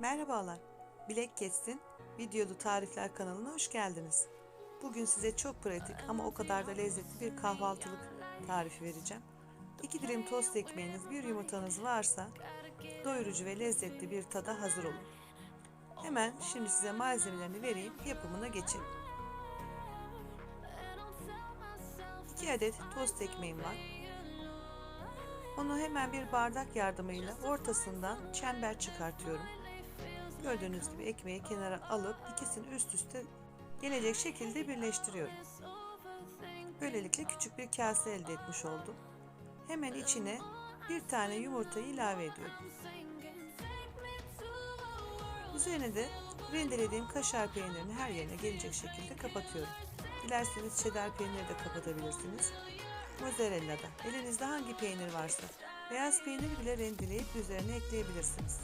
Merhabalar, Bilek Kessin videolu tarifler kanalına hoş geldiniz. Bugün size çok pratik ama o kadar da lezzetli bir kahvaltılık tarifi vereceğim. İki dilim tost ekmeğiniz, bir yumurtanız varsa doyurucu ve lezzetli bir tada hazır olun. Hemen şimdi size malzemelerini vereyim, yapımına geçelim. 2 adet tost ekmeğim var. Onu hemen bir bardak yardımıyla ortasından çember çıkartıyorum. Gördüğünüz gibi ekmeği kenara alıp ikisini üst üste gelecek şekilde birleştiriyorum. Böylelikle küçük bir kase elde etmiş oldum. Hemen içine bir tane yumurtayı ilave ediyorum. Üzerine de rendelediğim kaşar peynirini her yerine gelecek şekilde kapatıyorum. Dilerseniz cheddar peyniri de kapatabilirsiniz. Mozzarella da. Elinizde hangi peynir varsa. Beyaz peyniri bile rendeleyip üzerine ekleyebilirsiniz.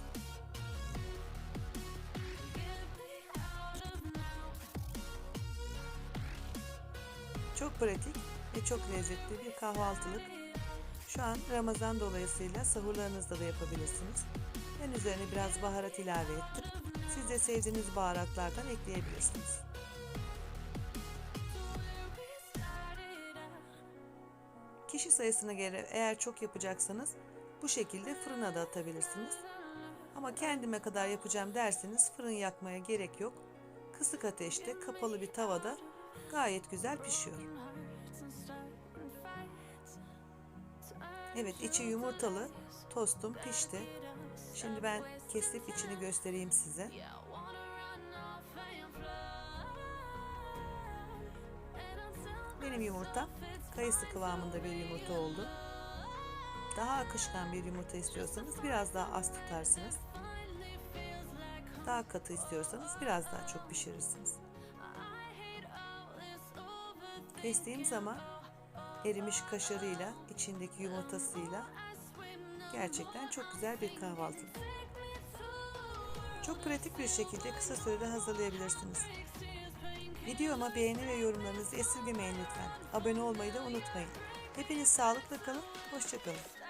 Çok pratik ve çok lezzetli bir kahvaltılık. Şu an Ramazan dolayısıyla sahurlarınızda da yapabilirsiniz. Ben üzerine biraz baharat ilave ettim. Siz de sevdiğiniz baharatlardan ekleyebilirsiniz. Kişi sayısına göre eğer çok yapacaksanız bu şekilde fırına da atabilirsiniz. Ama kendime kadar yapacağım derseniz fırın yakmaya gerek yok. Kısık ateşte kapalı bir tavada gayet güzel pişiyor. Evet içi yumurtalı tostum pişti. Şimdi ben kesip içini göstereyim size. Benim yumurtam kayısı kıvamında bir yumurta oldu. Daha akışkan bir yumurta istiyorsanız biraz daha az tutarsınız. Daha katı istiyorsanız biraz daha çok pişirirsiniz. Kestiğim zaman erimiş kaşarıyla, içindeki yumurtasıyla gerçekten çok güzel bir kahvaltı. Çok pratik bir şekilde kısa sürede hazırlayabilirsiniz. Videoma beğeni ve yorumlarınızı esirgemeyin lütfen. Abone olmayı da unutmayın. Hepiniz sağlıkla kalın, hoşçakalın.